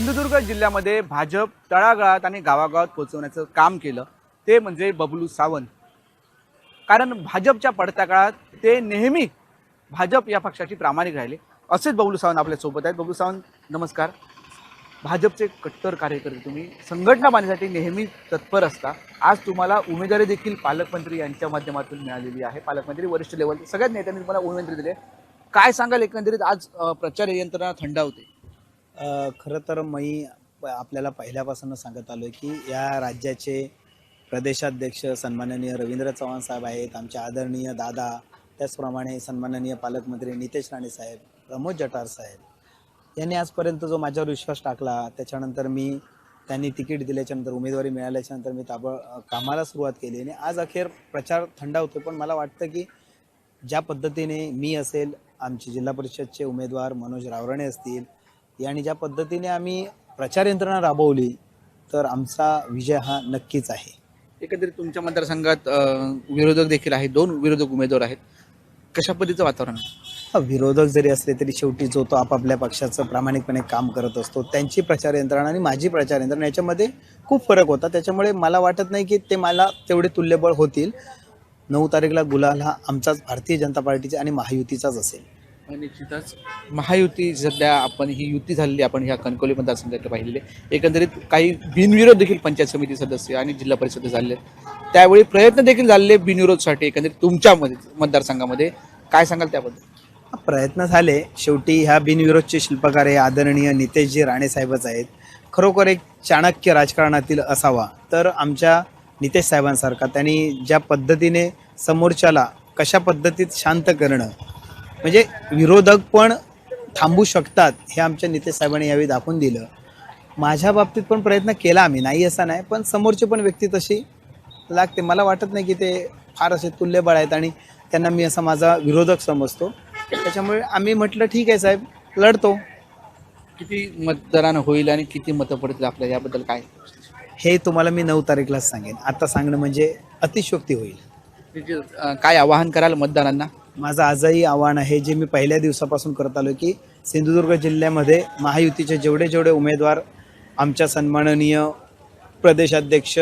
सिंधुदुर्ग जिल्ह्यामध्ये भाजप तळागाळात आणि गावागावात पोहोचवण्याचं काम केलं. ते म्हणजे बबलू सावंत. कारण भाजपच्या पडत्या काळात ते नेहमी भाजप या पक्षाची प्रामाणिक राहिले. असेच बबलू सावंत आपल्यासोबत आहेत. बबलू सावंत नमस्कार. भाजपचे कट्टर कार्यकर्ते तुम्ही. संघटना बांधण्यासाठी नेहमी तत्पर असता. आज तुम्हाला उमेदवारी देखील पालकमंत्री यांच्या माध्यमातून मिळालेली आहे. पालकमंत्री वरिष्ठ लेवल सगळ्याच नेत्यांनी तुम्हाला उमेदवारी दिली काय सांगाल एकंदरीत? आज प्रचार यंत्रणा थंड होते. खरं तर मी प- आपल्याला पहिल्यापासून सांगत आलो की या राज्याचे प्रदेशाध्यक्ष सन्माननीय रवींद्र चव्हाण साहेब आहेत आमचे आदरणीय दादा त्याचप्रमाणे सन्माननीय पालकमंत्री नितेश राणे साहेब प्रमोद जटार साहेब. यांनी आजपर्यंत जो माझ्यावर विश्वास टाकला त्याच्यानंतर मी त्यांनी तिकीट दिल्याच्यानंतर उमेदवारी मिळाल्याच्यानंतर मी ताबड कामाला सुरुवात केली आणि आज अखेर प्रचार थंडा होतो पण मला वाटतं की ज्या पद्धतीने मी असेल आमचे जिल्हा परिषदचे उमेदवार मनोज रावराणे असतील आणि ज्या पद्धतीने आम्ही प्रचार यंत्रणा राबवली तर आमचा विजय हा नक्कीच आहे. एकंदरीत तुमच्या मतदारसंघात विरोधक देखील आहेत. दोन विरोधक उमेदवार आहेत. कशा पद्धतीचं वातावरण आहे? विरोधक जरी असले तरी शेवटी जो तो आपापल्या पक्षाचं प्रामाणिकपणे काम करत असतो त्यांची प्रचार यंत्रणा आणि माझी प्रचार यंत्रणा याच्यामध्ये खूप फरक होता. त्याच्यामुळे मला वाटत नाही की ते मला तेवढे तुल्यबळ होतील. नऊ तारीखला गुलाल हा आमचाच भारतीय जनता पार्टीचा आणि महायुतीचाच असेल. निश्चितच. महायुती सध्या आपण ही युती झालेली आपण ह्या कणकोली मतदारसंघात पाहिलेली एकंदरीत काही बिनविरोध देखील पंचायत समिती सदस्य आणि जिल्हा परिषद झाले. त्यावेळी प्रयत्न देखील झालेले बिनविरोधसाठी एकंदरीत तुमच्या मतदारसंघामध्ये. काय सांगाल त्याबद्दल? प्रयत्न झाले. शेवटी ह्या बिनविरोधचे शिल्पकार हे आदरणीय नितेशजी राणे साहेबच आहेत. खरोखर एक चाणक्य राजकारणातील असावा. तर आमच्या नितेश साहेबांसारखा त्यांनी ज्या पद्धतीने समोरच्याला कशा पद्धतीत शांत करणं म्हणजे विरोधक पण थांबू शकतात हे आमच्या नितेश साहेबांनी यावेळी दाखवून दिलं. माझ्या बाबतीत पण प्रयत्न केला आम्ही नाही असं नाही पण समोरची पण व्यक्ती तशी लागते. मला वाटत नाही की ते फार असे तुल्यबळ आहेत आणि त्यांना मी असा माझा विरोधक समजतो. त्याच्यामुळे आम्ही म्हटलं ठीक आहे साहेब लढतो. किती मतदारानं होईल आणि किती मतं पडतील आपल्या? याबद्दल काय? हे तुम्हाला मी नऊ तारीखलाच सांगेन. आता सांगणं म्हणजे अतिशोक्ती होईल. काय आवाहन कराल मतदारांना? माझं आजही आव्हान आहे जे मी पहिल्या दिवसापासून करत आलो की सिंधुदुर्ग जिल्ह्यामध्ये महायुतीचे जेवढे जेवढे उमेदवार आमच्या सन्माननीय प्रदेशाध्यक्ष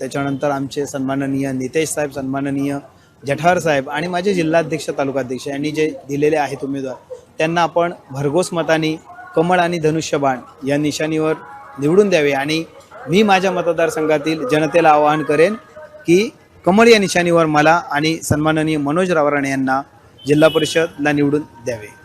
त्याच्यानंतर आमचे सन्माननीय नितेश साहेब सन्माननीय जठार साहेब आणि माझे जिल्हाध्यक्ष तालुकाध्यक्ष यांनी जे दिलेले आहेत उमेदवार त्यांना आपण भरघोस मताने कमळ आणि धनुष्यबाण या निशाणीवर निवडून द्यावे. आणि मी माझ्या मतदारसंघातील जनतेला आवाहन करेन की कमळ या निशाणीवर मला आणि सन्माननीय मनोज रावराणे यांना जिल्हा परिषदला निवडून द्यावे.